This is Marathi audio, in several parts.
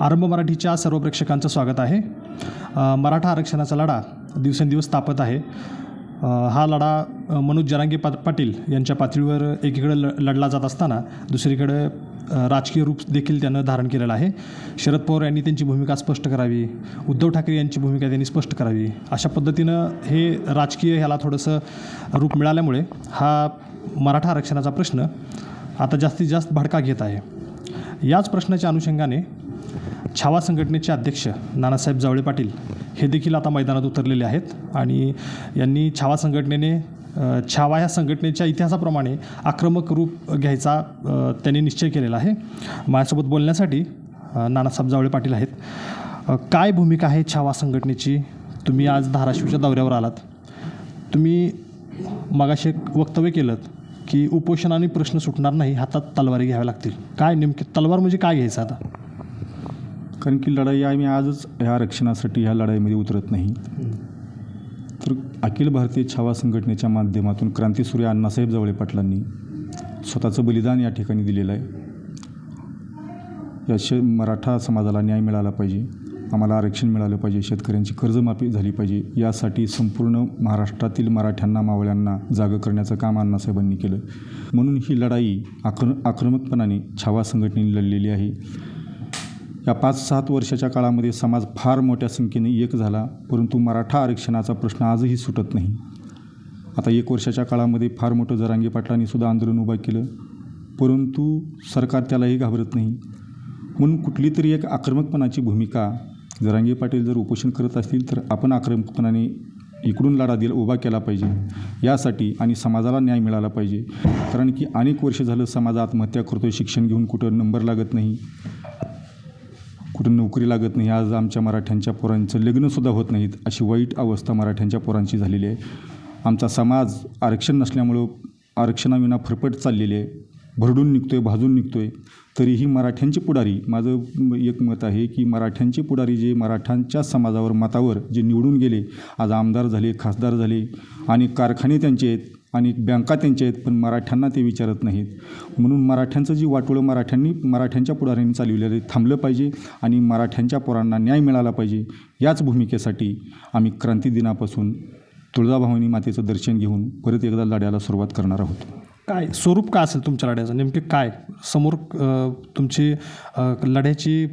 आरंभ मराठीच्या सर्व प्रेक्षकांचं स्वागत आहे. मराठा आरक्षणाचा लढा दिवसेंदिवस तापत आहे. हा लढा मनोज जरांगे पा पाटील यांच्या पातळीवर एकीकडे ल लढला जात असताना दुसरीकडे राजकीय रूप देखील त्यानं धारण केलेलं आहे. शरद पवार यांनी त्यांची भूमिका स्पष्ट करावी. उद्धव ठाकरे यांची भूमिका त्यांनी स्पष्ट करावी. अशा पद्धतीनं हे राजकीय ह्याला थोडंसं रूप मिळाल्यामुळे हा मराठा आरक्षणाचा प्रश्न आता जास्तीत जास्त भडका घेत आहे. याच प्रश्नाच्या अनुषंगाने छावा संघटनेचे अध्यक्ष नानासाहेब जावळे पाटील हे देखील आता मैदानात उतरलेले आहेत. आणि यांनी छावा संघटनेने छावा ह्या संघटनेच्या इतिहासाप्रमाणे आक्रमक रूप घ्यायचा त्यांनी निश्चय केलेला आहे. माझ्यासोबत बोलण्यासाठी नानासाहेब जावळे पाटील आहेत. काय भूमिका आहे छावा संघटनेची? तुम्ही आज धाराशिवच्या दौऱ्यावर आलात. तुम्ही मगाशी एक वक्तव्य केलं की उपोषणाने प्रश्न सुटणार नाही हातात तलवारी घ्याव्या लागतील. काय नेमकी तलवार म्हणजे काय घ्यायचं आता? कारण की लढाई आम्ही आजच ह्या आरक्षणासाठी ह्या लढाईमध्ये उतरत नाही. तर अखिल भारतीय छावा संघटनेच्या माध्यमातून क्रांतीसूर्य अण्णासाहेब जवळे पाटलांनी स्वतःचं बलिदान या ठिकाणी दिलेलं आहे. या शे मराठा समाजाला न्याय मिळाला पाहिजे आम्हाला आरक्षण मिळालं पाहिजे शेतकऱ्यांची कर्जमाफी झाली पाहिजे यासाठी संपूर्ण महाराष्ट्रातील मराठ्यांना मावळ्यांना जागं करण्याचं काम अण्णासाहेबांनी केलं. म्हणून ही लढाई आक्र आक्रमकपणाने छावा संघटनेने लढलेली आहे. या पाच सात वर्षाच्या काळामध्ये समाज फार मोठ्या संख्येने एक झाला परंतु मराठा आरक्षणाचा प्रश्न आजही सुटत नाही. आता एक वर्षाच्या काळामध्ये फार मोठं जरांगी पाटलांनी सुद्धा आंदोलन उभं केलं परंतु सरकार त्यालाही घाबरत नाही. म्हणून कुठली तरी एक आक्रमकपणाची भूमिका जरांगी पाटील जर उपोषण करत असतील तर आपण आक्रमकपणाने इकडून लढा दिला उभा केला पाहिजे. यासाठी आणि समाजाला न्याय मिळाला पाहिजे. कारण की अनेक वर्ष झालं समाज आत्महत्या करतो शिक्षण घेऊन कुठं नंबर लागत नाही. कुठं नोकरी लागत नाही आज आमच्या मराठ्यांच्या पोरांचं लग्नसुद्धा होत नाहीत अशी वाईट अवस्था मराठ्यांच्या पोरांची झालेली आहे. आमचा समाज आरक्षण नसल्यामुळं आरक्षणाविना फरफट चाललेली आहे. भरडून निघतो आहे भाजून निघतो आहे तरीही मराठ्यांचे पुढारी माझं म- एक मत आहे की मराठ्यांचे पुढारी जे मराठ्यांच्या समाजावर मतावर जे निवडून गेले आज आमदार झाले खासदार झाले आणि कारखाने त्यांचे आहेत. आणि बँका त्यांच्या आहेत पण मराठ्यांना ते विचारत नाहीत. म्हणून मराठ्यांचं जी वाटोळं मराठ्यांनी मराठ्यांच्या पुढाऱ्यांनी चालवलेलं आहे थांबलं पाहिजे आणि मराठ्यांच्या पोरांना न्याय मिळाला पाहिजे याच भूमिकेसाठी आम्ही क्रांती दिनापासून तुळजाभवानी मातेचं दर्शन घेऊन परत एकदा लढ्याला सुरुवात करणार आहोत. काय स्वरूप काय असेल तुमच्या लढ्याचं? नेमके काय? समोर तुमची लढ्याची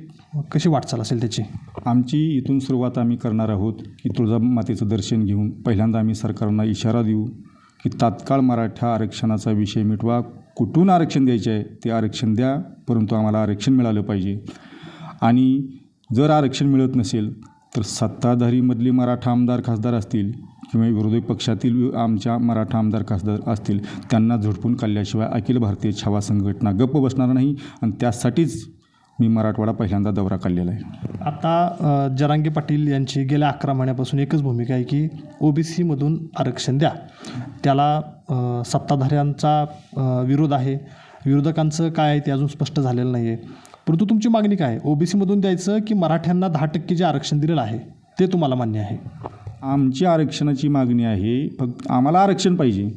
कशी वाटचाल असेल त्याची? आमची इथून सुरुवात आम्ही करणार आहोत की तुळजा मातेचं दर्शन घेऊन पहिल्यांदा आम्ही सरकारला इशारा देऊ की तात्काळ मराठा आरक्षणाचा विषय मिटवा. कुठून आरक्षण द्यायचे आहे ते आरक्षण द्या परंतु आम्हाला आरक्षण मिळालं पाहिजे. आणि जर आरक्षण मिळत नसेल तर सत्ताधारीमधले मराठा आमदार खासदार असतील किंवा विरोधी पक्षातील आमच्या मराठा आमदार खासदार असतील त्यांना झोडपून काढल्याशिवाय अखिल भारतीय छावा संघटना गप्प बसणार नाही. आणि त्यासाठीच मी मराठवाडा पहिल्यांदा दौरा काढलेला आहे. आता अ, जरांगे पाटील यांची गेल्या अकरा महिन्यापासून एकच भूमिका आहे की ओबीसीमधून आरक्षण द्या. त्याला अ, सत्ताधाऱ्यांचा अ, विरोध आहे. विरोधकांचं काय आहे ते अजून स्पष्ट झालेलं नाही आहे परंतु तुमची मागणी काय? आहे ओबीसीमधून द्यायचं की मराठ्यांना दहा टक्के जे आरक्षण दिलेलं आहे ते तुम्हाला मान्य आहे? आमची आरक्षणाची मागणी आहे फक्त आम्हाला आरक्षण पाहिजे.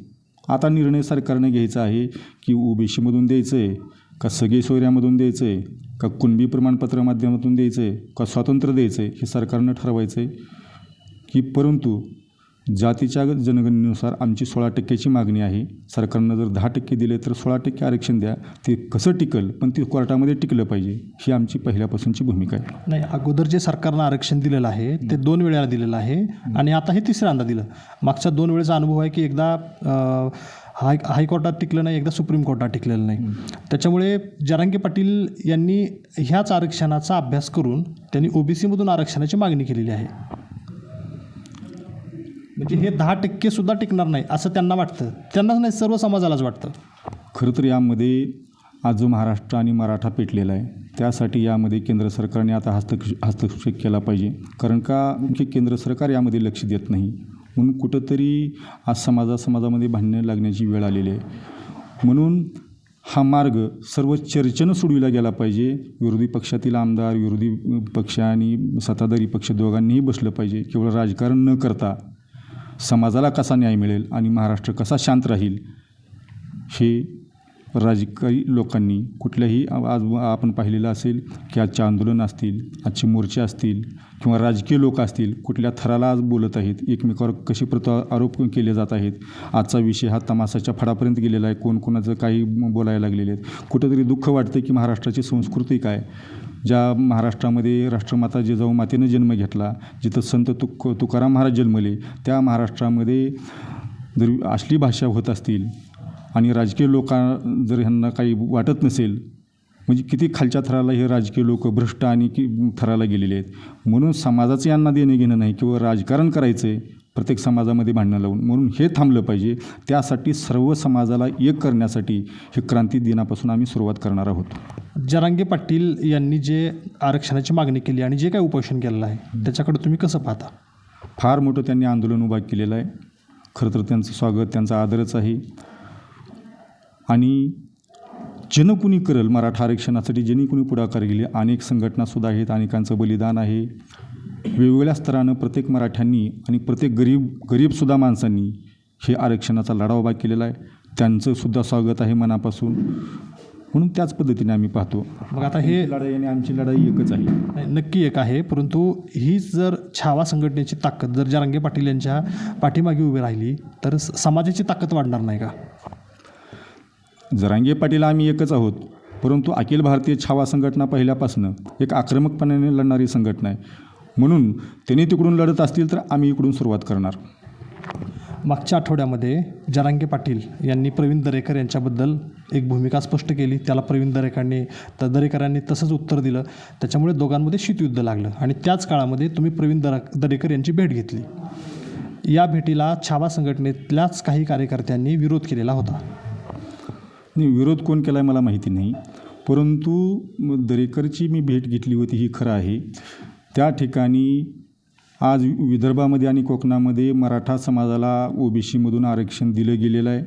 आता निर्णय सरकारने घ्यायचा आहे की ओबीसीमधून द्यायचं आहे का सगळे सोयऱ्यामधून द्यायचं आहे का कुणबी प्रमाणपत्र माध्यमातून द्यायचं आहे का स्वातंत्र्य द्यायचं आहे हे सरकारनं ठरवायचं आहे की परंतु जातीच्या जनगणनेनुसार आमची सोळा टक्क्याची मागणी आहे. सरकारनं जर दहा टक्के दिले तर सोळा टक्के आरक्षण द्या. ते कसं टिकल? पण ते कोर्टामध्ये टिकलं पाहिजे. ही आमची पहिल्यापासूनची भूमिका आहे. नाही अगोदर जे सरकारनं आरक्षण दिलेलं आहे ते दोन वेळा दिलेलं आहे. आणि आता हे तिसऱ्यांदा दिलं. मागच्या दोन वेळेचा अनुभव आहे की एकदा हाय हायकोर्टात टिकलं नाही एकदा सुप्रीम कोर्टात टिकलेलं नाही. त्याच्यामुळे जरांगे पाटील यांनी ह्याच आरक्षणाचा अभ्यास करून त्यांनी ओबीसीमधून आरक्षणाची मागणी केलेली आहे. म्हणजे हे दहा टक्के सुद्धा टिकणार नाही असं त्यांना वाटतं. त्यांनाच नाही सर्व समाजालाच वाटतं. खरं तर यामध्ये आज जो महाराष्ट्र आणि मराठा पेटलेला आहे. त्यासाठी यामध्ये केंद्र सरकारने आता हस्तक्ष हस्तक्षेप केला पाहिजे. कारण का की केंद्र सरकार यामध्ये लक्ष देत नाही? म्हणून कुठंतरी आज समाजा समाजामध्ये भांडणं लागण्याची वेळ आलेली आहे. म्हणून हा मार्ग सर्व चर्चेनं सोडविला गेला पाहिजे. विरोधी पक्षातील आमदार विरोधी पक्ष आणि सत्ताधारी पक्ष दोघांनीही बसलं पाहिजे. केवळ राजकारण न करता समाजाला कसा न्याय मिळेल आणि महाराष्ट्र कसा शांत राहील हे राजकीय लोकांनी कुठल्याही आज आपण पाहिलेलं असेल की आजचे आंदोलन असतील आजचे मोर्चे असतील किंवा राजकीय लोक असतील कुठल्या थराला आज बोलत आहेत एकमेकावर कसे प्रत आरोप केले जात आहेत आजचा विषय हा तमाशाच्या फडापर्यंत गेलेला आहे कोण कोणाचं काही बोलायला लागलेले आहेत. कुठंतरी दुःख वाटतं की महाराष्ट्राची संस्कृती काय? ज्या महाराष्ट्रामध्ये राष्ट्रमाता जिजाऊ मातेनं जन्म घेतला जिथं संत तुक तुकाराम महाराज जन्मले त्या महाराष्ट्रामध्ये जर असली भाषा होत असतील आणि राजकीय लोकां जर ह्यांना काही वाटत नसेल म्हणजे किती खालच्या थराला हे राजकीय लोक भ्रष्ट आणि की थराला गेलेले आहेत. म्हणून समाजाचं यांना देणं घेणं नाही किंवा राजकारण करायचं आहे प्रत्येक समाजामध्ये भांडणं लावून. म्हणून हे थांबलं पाहिजे. त्यासाठी सर्व समाजाला एक करण्यासाठी हे क्रांती दिनापासून आम्ही सुरुवात करणार आहोत. जरांगे पाटील यांनी जे आरक्षणाची मागणी केली आणि जे काही उपोषण केलेलं आहे त्याच्याकडे तुम्ही कसं पाहता? फार मोठं त्यांनी आंदोलन उभा केलेलं आहे. खरं तर त्यांचं स्वागत त्यांचा आदरच आहे. आणि जन कुणी करल मराठा आरक्षणासाठी ज्यांनी कुणी पुढाकार गेले अनेक संघटनासुद्धा आहेत अनेकांचं बलिदान आहे. वेगवेगळ्या स्तरानं प्रत्येक मराठ्यांनी आणि प्रत्येक गरीब गरीबसुद्धा माणसांनी हे आरक्षणाचा लढा उभा केलेला आहे. त्यांचंसुद्धा स्वागत आहे मनापासून. म्हणून त्याच पद्धतीने आम्ही पाहतो. मग आता हे लढाई आणि आमची लढाई एकच आहे. नक्की एक आहे परंतु हीच जर छावा संघटनेची ताकद जर जरांगे पाटील यांच्या पाठीमागे उभी राहिली तर स- समाजाची ताकद वाढणार नाही का? जरांगे पाटील आम्ही एकच आहोत. परंतु अखिल भारतीय छावा संघटना पहिल्यापासून एक आक्रमकपणाने लढणारी संघटना आहे. म्हणून त्यांनी तिकडून लढत असतील तर आम्ही इकडून सुरुवात करणार. मागच्या आठवड्यामध्ये जरांगे पाटील यांनी प्रवीण दरेकर यांच्याबद्दल एक भूमिका स्पष्ट केली. त्याला प्रवीण दरेकरांनी तर दरेकरांनी तसंच उत्तर दिलं. त्याच्यामुळे दोघांमध्ये शीतयुद्ध लागलं आणि त्याच काळामध्ये तुम्ही प्रवीण दरा दरेकर यांची भेट घेतली. या भेटीला छावा संघटनेतल्याच काही कार्यकर्त्यांनी विरोध केलेला होता. नाही विरोध कोण केला आहे मला माहिती नाही. परंतु दरेकरची मी भेट घेतली होती ही खरं आहे. त्या ठिकाणी आज विदर्भामध्ये आणि कोकणामध्ये मराठा समाजाला ओबीसीमधून आरक्षण दिलं गेलेलं आहे.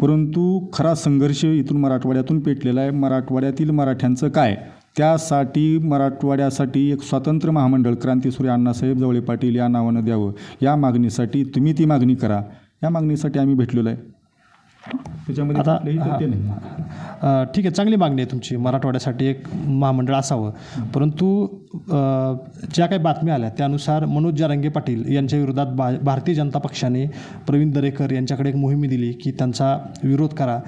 परंतु खरा संघर्ष इथून मराठवाड्यातून पेटलेला आहे. मराठवाड्यातील मराठ्यांचं काय? त्यासाठी मराठवाड्यासाठी एक स्वातंत्र्य महामंडळ क्रांतीसूर्य अण्णासाहेब जवळे पाटील या नावानं द्यावं. या मागणीसाठी तुम्ही ती मागणी करा. या मागणीसाठी आम्ही भेटलेलो आहे. त्याच्यामध्ये आता- कुठलंही तथ्य नाही. अ, ठीक आहे चांगली मागणी आहे तुमची. मराठवाड्यासाठी एक महामंडळ असावं. परंतु अ, ज्या काही बातम्या आल्या त्यानुसार मनोज जारंगे पाटील यांच्या विरोधात बा भारतीय जनता पक्षाने प्रवीण दरेकर यांच्याकडे एक मोहिमी दिली की त्यांचा विरोध करा.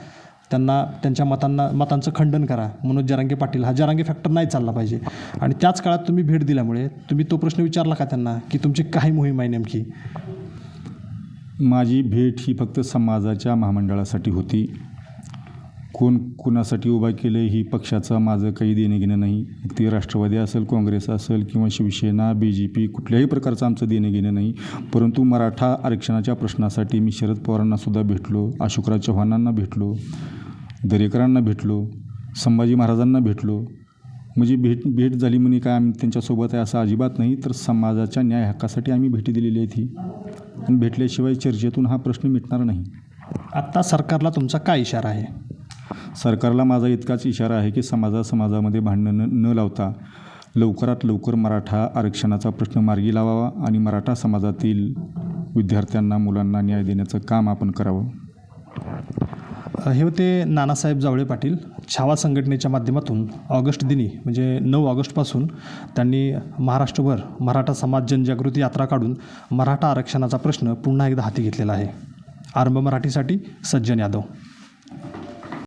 त्यांना त्यांच्या मतांना मतांचं खंडन करा. मनोज जरांगे पाटील हा जरांगे फॅक्टर नाही चालला पाहिजे. आणि त्याच काळात तुम्ही भेट दिल्यामुळे तुम्ही तो प्रश्न विचारला का त्यांना की तुमची काय मोहीम आहे नेमकी? माझी भेट ही फक्त समाजाच्या महामंडळासाठी होती. कोण कोणासाठी उभा केलं ही पक्षाचं माझं काही देणं घेणं नाही. ते राष्ट्रवादी असेल काँग्रेस असेल किंवा शिवसेना बी जे पी कुठल्याही प्रकारचं आमचं देणं घेणं नाही. परंतु मराठा आरक्षणाच्या प्रश्नासाठी मी शरद पवारांनासुद्धा भेटलो अशोकराव चव्हाणांना भेटलो दरेकरांना भेटलो संभाजी महाराजांना भेटलो म्हणजे भेट भेट झाली म्हणे काय आम्ही त्यांच्यासोबत आहे असं अजिबात नाही तर समाजाच्या न्याय हक्कासाठी आम्ही भेटी दिलेली आहे ती आणि भेटल्याशिवाय चर्चेतून हा प्रश्न मिटणार नाही. आत्ता सरकारला तुमचा काय इशारा आहे? सरकारला माझा इतकाच इशारा आहे की समाजा समाजामध्ये भांडणं न न लावता लवकरात लवकर मराठा आरक्षणाचा प्रश्न मार्गी लावावा आणि मराठा समाजातील विद्यार्थ्यांना मुलांना न्याय देण्याचं काम आपण करावं. हे होते नानासाहेब जावळे पाटील. छावा संघटनेच्या माध्यमातून ऑगस्ट दिनी म्हणजे नऊ ऑगस्टपासून त्यांनी महाराष्ट्रभर मराठा समाज जनजागृती यात्रा काढून मराठा आरक्षणाचा प्रश्न पुन्हा एकदा हाती घेतलेला आहे. आरंभ मराठीसाठी सज्जन यादव.